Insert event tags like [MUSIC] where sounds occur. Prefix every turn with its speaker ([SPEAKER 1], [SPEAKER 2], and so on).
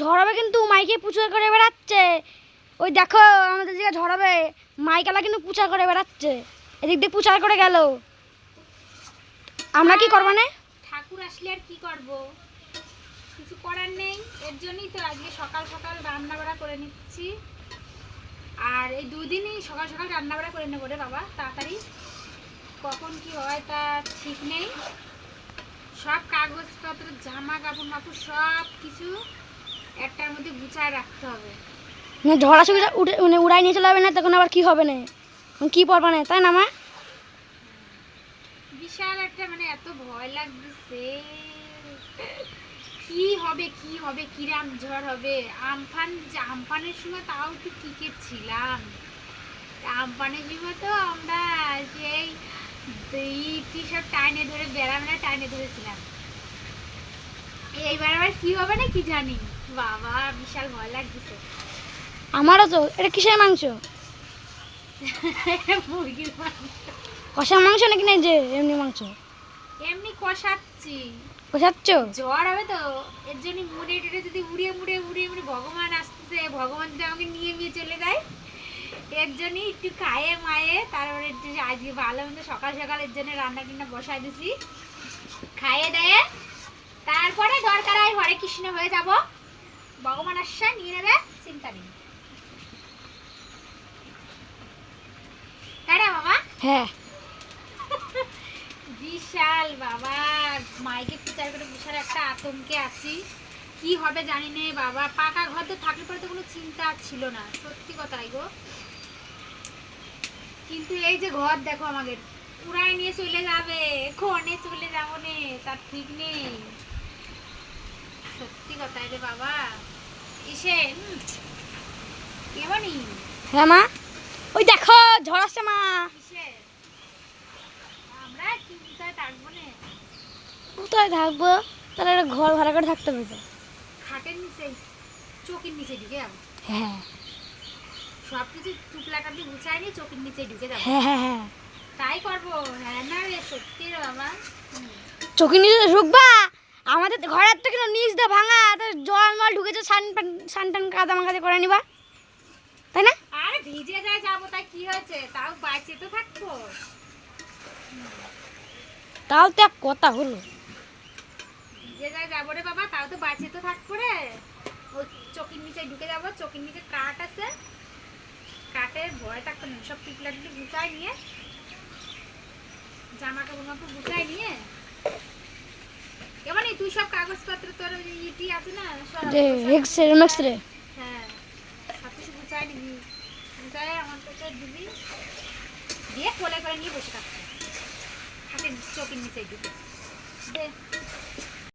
[SPEAKER 1] ঝরাবে কিন্তু মাইকে পুচা করে বেড়াচ্ছে। ওই দেখো, আমাদের দিকে ঝরাবে মাইকালা কিন্তু পুচা করে বেড়াচ্ছে। এদিক দিয়ে পুচার করে গেল। আমরা কি করব না?
[SPEAKER 2] ঠাকুর আসলে আর কি করব? কিছু করার নেই। এর জন্যই তো আজকে সকাল সকাল রান্না বাড়া করে নিচ্ছি। আর এই দুদিনই সকাল সকাল রান্না বাড়া করে নেব রে বাবা, তাড়াতাড়ি। কখন কি হয় তা ঠিক নেই। সব কাগজপত্র জামা কাপড় মাপড় সব কিছু রাখতে হবে।
[SPEAKER 1] মানে ঝড়া সুবিধা উঠে মানে উড়াই নিয়ে চলে যাবে না তখন আবার কি হবে না? কি পড়বা না? তাই না মা?
[SPEAKER 2] বিশাল একটা মানে এত ভয় লাগতেছে। কি হবে কি হবে কিরাম ঝড় হবে? আমফান আমফানের সময় তাও একটু টিকে ছিলাম। আমফানের সময় তো আমরা সেই টি শার্ট টাইনে ধরে বেড়ামেলা টাইনে ধরেছিলাম। এইবার আবার কি হবে না কি জানি। বাবা বিশাল ভয় লাগতেছে।
[SPEAKER 1] আমারও তো এটা কিসের মাংস? [LAUGHS]
[SPEAKER 2] মুরগির মাংস।
[SPEAKER 1] কষা মাংস নাকি না যে এমনি মাংস?
[SPEAKER 2] এমনি কষাচ্ছি।
[SPEAKER 1] কষাচ্ছ?
[SPEAKER 2] জ্বর হবে তো এর জন্য মুড়ে টুড়ে যদি উড়িয়ে মুড়ে উড়িয়ে মুড়ে ভগবান আসতেছে ভগবান যদি আমাকে নিয়ে নিয়ে চলে যায় এর জন্য একটু খায়ে মায়ে তারপরে একটু আজকে ভালো মন্দ সকাল সকাল এর জন্য রান্না টান্না বসাই দিছি। খাইয়ে দেয়ে তারপরে দরকার হয় হরে কৃষ্ণ হয়ে যাব। ভগবান আসছে নিয়ে নেবে চিন্তা নেই। তাই না বাবা
[SPEAKER 1] হ্যাঁ। [LAUGHS]
[SPEAKER 2] বিশাল বাবা মাইকে প্রচার করে বিশাল একটা আতঙ্কে আছি। কি হবে জানি না বাবা পাকা ঘর তো থাকলে পরে তো কোনো চিন্তা ছিল না সত্যি কথাই গো। কিন্তু এই যে ঘর দেখো আমাদের উড়াই নিয়ে চলে যাবে ক্ষণে চলে যাব নে তার ঠিক নেই। কথাই রে বাবা। ইসে উম, কেমনই
[SPEAKER 1] হ্যাঁ মা ওই দেখো ঝড় আসছে মা।
[SPEAKER 2] কিসে? আমরা চিন্তায় থাকব না?
[SPEAKER 1] কোথায় থাকব? তাহলে একটা ঘর ভাড়া করে থাকতে হবে
[SPEAKER 2] খাটের নিচে চোখের নিচে ঢুকে যাব।
[SPEAKER 1] হ্যাঁ।
[SPEAKER 2] সব কিছু গুছাই নিয়ে চোখের নিচে ঢুকে যাব।
[SPEAKER 1] হ্যাঁ হ্যাঁ হ্যাঁ।
[SPEAKER 2] তাই করব। হ্যাঁ না রে সত্যি রে বাবা।
[SPEAKER 1] চোখের নিচে ঢুকবা? আমাদের ঘরের তো কিন্তু নিচ দিয়ে ভাঙা তো জল মল ঢুকেছে সান সান টান কাদা মাকাদা করে নিবা। তাই না?
[SPEAKER 2] আরে ভিজে যায় যাব তাই কি হয়েছে? তাও বাঁচে তো থাকব।
[SPEAKER 1] তাও তো এক কথা হলো।
[SPEAKER 2] ভিজে যায় যাব রে বাবা তাও তো বাঁচে তো থাকব রে। ওই চোখের নিচে ঢুকে যাব চোখের নিচে কাঠ আছে। কাঠের ভয় থাকতো না সব টুকলা টুকলি গুছাই নিয়ে জামা কাপড় মাপড় গুছাই নিয়ে তুই সব কাগজপত্র তোর ইটি আছে না
[SPEAKER 1] যে
[SPEAKER 2] গুছাই-
[SPEAKER 1] এক্সরে এক্সরে
[SPEAKER 2] হ্যাঁ সব কিছু গুছাই নিবি। গুছাই আমার কাছে দিবি। দিয়ে কোলে করে নিয়ে বসে থাকতে হাতে চোখের নিচে দিবি দে।